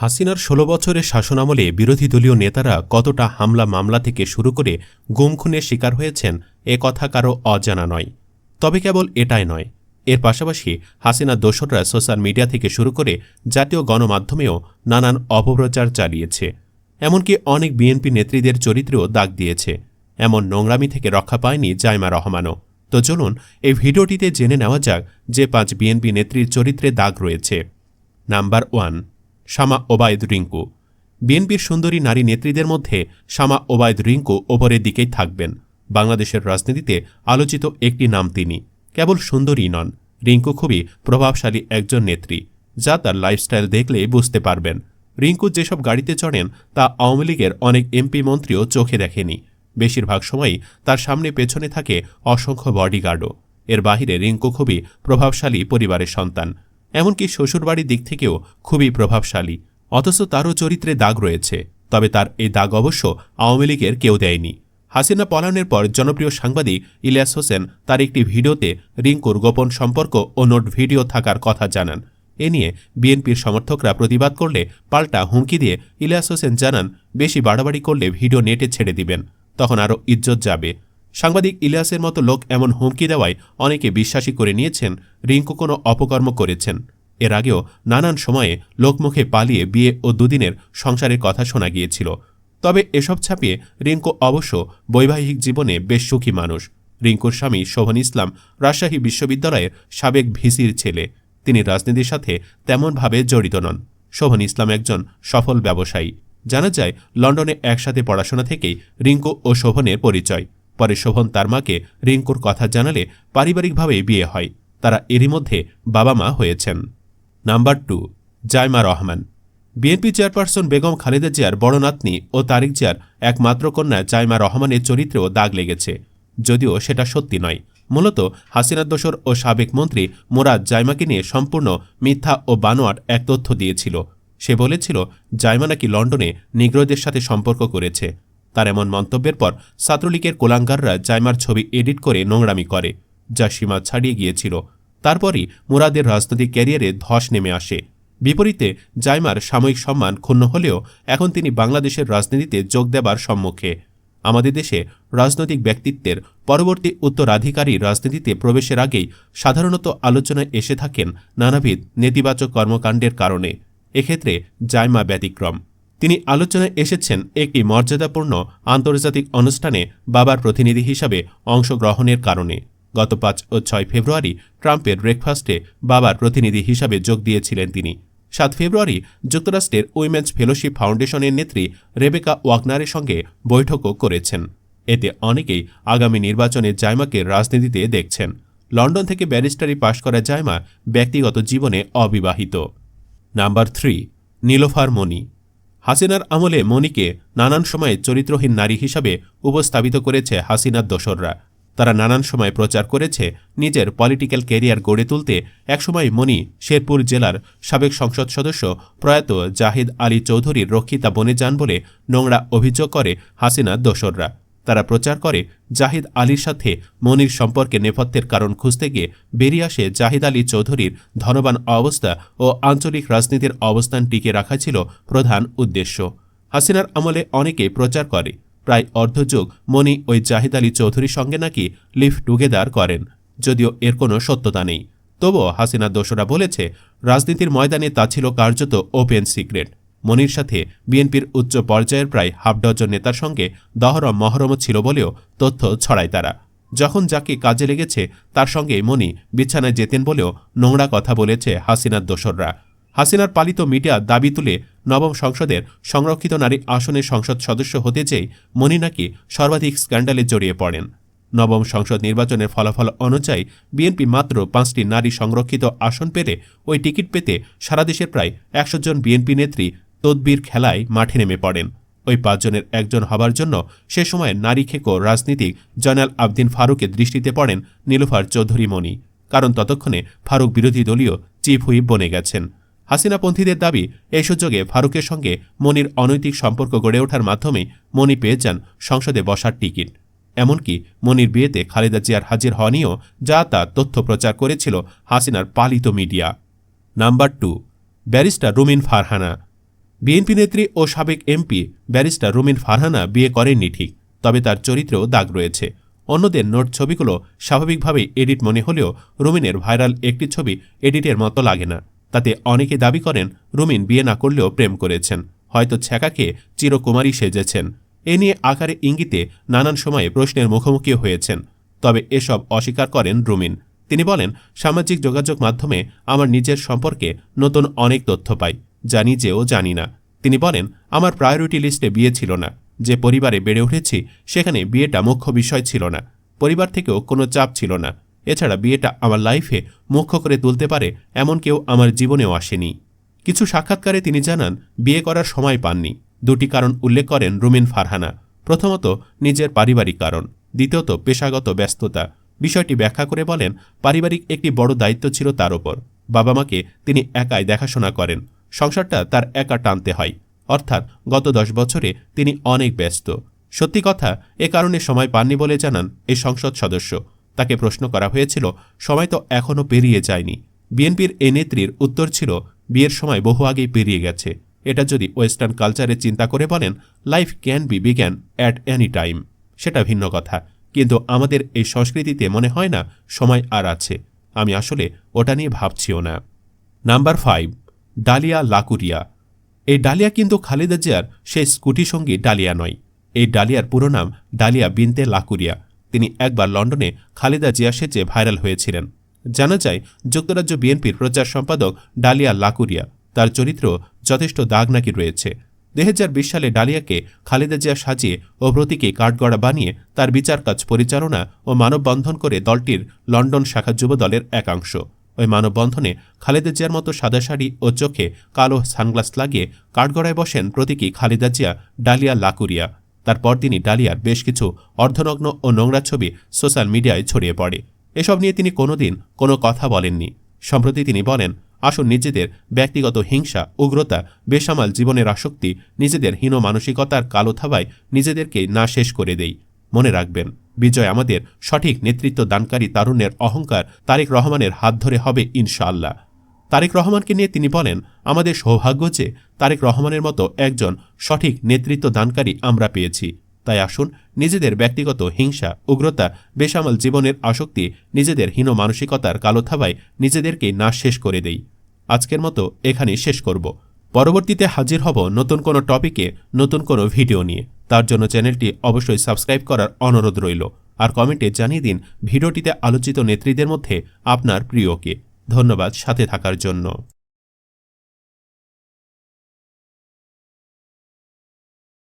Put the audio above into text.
হাসিনার ষোলো বছরের শাসনামলে বিরোধী দলীয় নেতারা কতটা হামলা মামলা থেকে শুরু করে গুম খুনের শিকার হয়েছেন, এ কথা কারও অজানা নয়। তবে কেবল এটাই নয়। এর পাশাপাশি হাসিনা দোসররা সোশ্যাল মিডিয়া থেকে শুরু করে জাতীয় গণমাধ্যমেও নানান অপপ্রচার চালিয়েছে। এমনকি অনেক বিএনপি নেত্রীদের চরিত্রেও দাগ দিয়েছে। এমন নোংরামি থেকে রক্ষা পায়নি জাইমা রহমানও। তো চলুন এই ভিডিওটিতে জেনে নেওয়া যাক যে পাঁচ বিএনপি নেত্রীর চরিত্রে দাগ রয়েছে। Number one Shama Obaid Rinku. বিএনপির সুন্দরী নারী নেত্রীদের মধ্যে শামা ওবায়দ রিঙ্কু ওপরের দিকেই থাকবেন। বাংলাদেশের রাজনীতিতে আলোচিত একটি নাম তিনি। কেবল সুন্দরী নন। রিঙ্কু খুবই প্রভাবশালী একজন নেত্রী, যা তার লাইফস্টাইল দেখলে বুঝতে পারবেন। রিঙ্কু যেসব গাড়িতে চড়েন, তা আওয়ামী লীগের অনেক এমপি মন্ত্রীও চোখে দেখেনি। বেশিরভাগ সময়ই তার সামনে পেছনে থাকে অসংখ্য বডিগার্ডও এর বাহিরে রিঙ্কু খুবই প্রভাবশালী পরিবারের সন্তান। এমনকি শ্বশুরবাড়ির দিক থেকেও খুবই প্রভাবশালী। অথচ তারও চরিত্রে দাগ রয়েছে, তবে তার এই দাগ অবশ্য আওয়ামী লীগের কেউ দেয়নি। হাসিনা পলায়নের পর জনপ্রিয় সাংবাদিক ইলিয়াস হোসেন তার একটি ভিডিওতে রিঙ্কুর গোপন সম্পর্ক ও নোট ভিডিও থাকার কথা জানান। এ নিয়ে বিএনপির সমর্থকরা প্রতিবাদ করলে পাল্টা হুমকি দিয়ে ইলিয়াস হোসেন জানান, বেশি বাড়াবাড়ি করলে ভিডিও নেটে ছেড়ে দিবেন, তখন আরও ইজ্জত যাবে। সাংবাদিক ইলিয়াসের মতো লোক এমন হুমকি দেওয়ায় অনেকে বিশ্বাসী করে নিয়েছেন, রিঙ্কু কোনো অপকর্ম করেছেন। এর আগেও নানান সময়ে লোকমুখে পালিয়ে বিয়ে ও দুদিনের সংসারের কথা শোনা গিয়েছিল। তবে এসব ছাপিয়ে রিঙ্কু অবশ্য বৈবাহিক জীবনে বেশ সুখী মানুষ। রিঙ্কুর স্বামী শোভন ইসলাম রাজশাহী বিশ্ববিদ্যালয়ের সাবেক ভিসির ছেলে। তিনি রাজনীতির সাথে তেমনভাবে জড়িত নন। শোভন ইসলাম একজন সফল ব্যবসায়ী। জানা যায়, লন্ডনে একসাথে পড়াশোনা থেকেই রিঙ্কু ও শোভনের পরিচয়। পরে শোভন তার মাকে রিঙ্কুর কথা জানালে পারিবারিকভাবেই বিয়ে হয়। তারা এরই মধ্যে বাবা মা হয়েছেন। Number two Zaima Rahman. BNP chairperson Begum Khaleda জিয়ার বড় নাতনি ও তারিক জিয়ার একমাত্র কন্যা জাইমা রহমানের চরিত্রেও দাগ লেগেছে। যদিও সেটা সত্যি নয়। মূলত হাসিনা দোসর ও সাবেক মন্ত্রী মোরাদ জাইমাকে নিয়ে সম্পূর্ণ মিথ্যা ও বানোয়াট এক তথ্য দিয়েছিল। সে বলেছিল, জাইমা নাকি লন্ডনে নিগ্রোদের সাথে সম্পর্ক করেছে। তার এমন মন্তব্যের পর ছাত্রলীগের কোলাঙ্গাররা জাইমার ছবি এডিট করে নোংরামি করে, যা সীমা ছাড়িয়ে গিয়েছিল। তারপরই মুরাদের রাজনৈতিক ক্যারিয়ারে ধস নেমে আসে। বিপরীতে জাইমার সাময়িক সম্মান ক্ষুণ্ণ হলেও এখন তিনি বাংলাদেশের রাজনীতিতে যোগ দেবার সম্মুখে। আমাদের দেশে রাজনৈতিক ব্যক্তিত্বের পরবর্তী উত্তরাধিকারী রাজনীতিতে প্রবেশের আগেই সাধারণত আলোচনায় এসে থাকেন নানাবিধ নেতিবাচক কর্মকাণ্ডের কারণে। এক্ষেত্রে জাইমা ব্যতিক্রম। তিনি আলোচনায় এসেছেন একটি মর্যাদাপূর্ণ আন্তর্জাতিক অনুষ্ঠানে বাবার প্রতিনিধি হিসাবে অংশগ্রহণের কারণে। গত পাঁচ ও ছয় ফেব্রুয়ারি ট্রাম্পের ব্রেকফাস্টে বাবার প্রতিনিধি হিসাবে যোগ দিয়েছিলেন তিনি। সাত ফেব্রুয়ারি যুক্তরাষ্ট্রের উইমেন্স ফেলোশিপ ফাউন্ডেশনের নেত্রী রেবেকা ওয়াগনারের সঙ্গে বৈঠকও করেছেন। এতে অনেকেই আগামী নির্বাচনে জাইমাকে রাজনীতিতে দেখছেন। লন্ডন থেকে ব্যারিস্টারি পাশ করা জাইমা ব্যক্তিগত জীবনে অবিবাহিত। Number three, Nilofar Moni. হাসিনার আমলে মনিকে নানান সময়ে চরিত্রহীন নারী হিসাবে উপস্থাপিত করেছে হাসিনার দোসররা। তারা নানান সময় প্রচার করেছে নিজের পলিটিক্যাল কেরিয়ার গড়ে তুলতে। একসময় মণি শেরপুর জেলার সাবেক সংসদ সদস্য প্রয়াত জাহিদ আলী চৌধুরীর রক্ষিতা বনে যান বলে নোংরা অভিযোগ করে হাসিনার দোসররা। তারা প্রচার করে, জাহিদ আলীর সাথে মনির সম্পর্কে নেপথ্যের কারণ খুঁজতে গিয়ে বেরিয়ে আসে জাহিদ আলী চৌধুরীর ধনবান অবস্থা ও আঞ্চলিক রাজনীতির অবস্থান টিকে রাখা ছিল প্রধান উদ্দেশ্য। হাসিনার আমলে অনেকে প্রচার করে। প্রায় অর্ধযুগ মনি ওই জাহিদ আলী চৌধুরীর সঙ্গে নাকি লিভ টুগেদার করেন, যদিও এর কোনো সত্যতা নেই। তবুও হাসিনা দোসরা বলেছে, রাজনীতির ময়দানে তা ছিল কার্যত ওপেন সিক্রেট। মনির সাথে বিএনপির উচ্চ পর্যায়ের প্রায় হাফ ডজন নেতার সঙ্গে দহরম মহরমও ছিল বলেও তথ্য ছড়ায় তারা। যখন যাকে কাজে লেগেছে, তার সঙ্গে মনি বিছানায় যেতেন বলেও নোংরা কথা বলেছে হাসিনার দোসররা। হাসিনার পালিত মিডিয়া দাবি তুলে নবম সংসদের সংরক্ষিত নারী আসনের সংসদ সদস্য হতে চেয়ে মনি নাকি সর্বাধিক স্ক্যান্ডালে জড়িয়ে পড়েন। নবম সংসদ নির্বাচনের ফলাফল অনুযায়ী বিএনপি মাত্র পাঁচটি নারী সংরক্ষিত আসন পেলে ওই টিকিট পেতে সারা দেশের প্রায় একশো জন বিএনপি নেত্রী তদবির খেলায় মাঠে নেমে পড়েন। ওই পাঁচজনের একজন হবার জন্য সে সময় নারী খেকো রাজনীতিক জয়নাল আবদিন ফারুকের দৃষ্টিতে পড়েন নীলুফার চৌধুরী মণি। কারণ ততক্ষণে ফারুক বিরোধী দলীয় চিফ হুইপ বনে গেছেন। হাসিনাপন্থীদের দাবি, এই সুযোগে ফারুকের সঙ্গে মনির অনৈতিক সম্পর্ক গড়ে ওঠার মাধ্যমে মনি পেয়ে যান সংসদে বসার টিকিট। এমনকি মনির বিয়েতে খালেদা জিয়ার হাজির হওয়া নিয়েও যা তা তথ্য প্রচার করেছিল হাসিনার পালিত media. Number two, barrister Rumin Farhana. BNP নেত্রী ও সাবেক এমপি ব্যারিস্টার রুমিন ফারহানা বিয়ে করেননি ঠিক, তবে তার চরিত্রেও দাগ রয়েছে। অন্যদের নোট ছবিগুলো স্বাভাবিকভাবেই এডিট মনে হলেও রুমিনের ভাইরাল একটি ছবি এডিটের মতো লাগে না। তাতে অনেকে দাবি করেন রুমিন বিয়ে না করলেও প্রেম করেছেন। হয়তো ছ্যাঁকাকে চিরকুমারী সেজেছেন। এ নিয়ে আকারে ইঙ্গিতে নানান সময়ে প্রশ্নের মুখোমুখি হয়েছেন। তবে এসব অস্বীকার করেন রুমিন। তিনি বলেন, সামাজিক যোগাযোগ মাধ্যমে আমার নিজের সম্পর্কে নতুন অনেক তথ্য পাই। জানি যেও জানি না। তিনি বলেন, আমার প্রায়োরিটি লিস্টে বিয়ে ছিল না। যে পরিবারে বেড়ে উঠেছি, সেখানে বিয়েটা মুখ্য বিষয় ছিল না। পরিবার থেকেও কোনো চাপ ছিল না। এছাড়া বিয়েটা আমার লাইফে মুখ্য করে তুলতে পারে এমন কেউ আমার জীবনেও আসেনি। কিছু সাক্ষাৎকারে তিনি জানান, বিয়ে করার সময় পাননি। দুটি কারণ উল্লেখ করেন রুমিন ফারহানা। প্রথমত, নিজের পারিবারিক কারণ। দ্বিতীয়ত, পেশাগত ব্যস্ততা। বিষয়টি ব্যাখ্যা করে বলেন, পারিবারিক একটি বড় দায়িত্ব ছিল তার ওপর বাবা মাকে তিনি একাই দেখাশোনা করেন। সংসারটা তার একা টানতে হয়। অর্থাৎ গত দশ বছরে তিনি অনেক ব্যস্ত। সত্যি কথা, এ কারণে সময় পাননি বলে জানান এই সংসদ সদস্য। তাকে প্রশ্ন করা হয়েছিল, সময় তো এখনও পেরিয়ে যায়নি। বিএনপির এ নেত্রীর উত্তর ছিল, বিয়ের সময় বহু আগেই পেরিয়ে গেছে। এটা যদি ওয়েস্টার্ন কালচারে চিন্তা করে বলেন, life can be began at any time. সেটা ভিন্ন কথা। কিন্তু আমাদের এই সংস্কৃতিতে মনে হয় না, সময় আর আছে। আমি আসলে ওটা নিয়ে ভাবছিও না। Number five Dalia Lakuria. এই ডালিয়া কিন্তু খালেদা জিয়ার সেই স্কুটি সঙ্গী ডালিয়া নয়। এই ডালিয়ার পুরো নাম ডালিয়া বিনতে লাকুরিয়া। তিনি একবার লন্ডনে খালেদা জিয়া সেচে ভাইরাল হয়েছিলেন। জানা যায়, যুক্তরাজ্য বিএনপির প্রচার সম্পাদক ডালিয়া লাকুরিয়া, তার চরিত্র যথেষ্ট দাগ নাকি রয়েছে। দুই হাজার বিশ সালে ডালিয়াকে খালেদা জিয়া সাজিয়ে ও প্রতীকে কাঠগড়া বানিয়ে তার বিচার কাজ পরিচালনা ও মানববন্ধন করে দলটির লন্ডন শাখা যুব দলের একাংশ। ওই মানববন্ধনে খালেদা জিয়ার মতো সাদা শাড়ি ও চোখে কালো সানগ্লাস লাগিয়ে কাঠগড়ায় বসেন প্রতীকী খালেদা জিয়া ডালিয়া লাকুরিয়া। তারপর তিনি ডালিয়ার বেশ কিছু অর্ধনগ্ন ও নোংরা ছবি সোশ্যাল মিডিয়ায় ছড়িয়ে পড়ে। এসব নিয়ে তিনি কোনোদিন কোনো কথা বলেননি। সম্প্রতি তিনি বলেন, আসুন নিজেদের ব্যক্তিগত হিংসা, উগ্রতা, বেসামাল জীবনের আসক্তি, নিজেদের হীন মানসিকতার কালো থাবায় নিজেদেরকে না শেষ করে দেই। মনে রাখবেন, বিজয় আমাদের সঠিক নেতৃত্ব দানকারী তারুণ্যের অহংকার তারেক রহমানের হাত ধরে হবে ইনশাআল্লাহ। তারেক রহমানকে নিয়ে তিনি বলেন, আমাদের সৌভাগ্য যে তারেক রহমানের মতো একজন সঠিক নেতৃত্ব দানকারী আমরা পেয়েছি। তাই আসুন, নিজেদের ব্যক্তিগত হিংসা, উগ্রতা, বেসামাল জীবনের আসক্তি, নিজেদের হীন মানসিকতার কালো থাবায় নিজেদেরকে না শেষ করে দেই। আজকের মতো এখানেই শেষ করব। পরবর্তীতে হাজির হব নতুন কোনো টপিকে, নতুন কোনো ভিডিও নিয়ে। তার জন্য চ্যানেলটি অবশ্যই সাবস্ক্রাইব করার অনুরোধ রইল। আর কমেন্টে জানিয়ে দিন ভিডিওটিতে আলোচিত নেত্রীদের মধ্যে আপনার প্রিয়কে। ধন্যবাদ সাথে থাকার জন্য।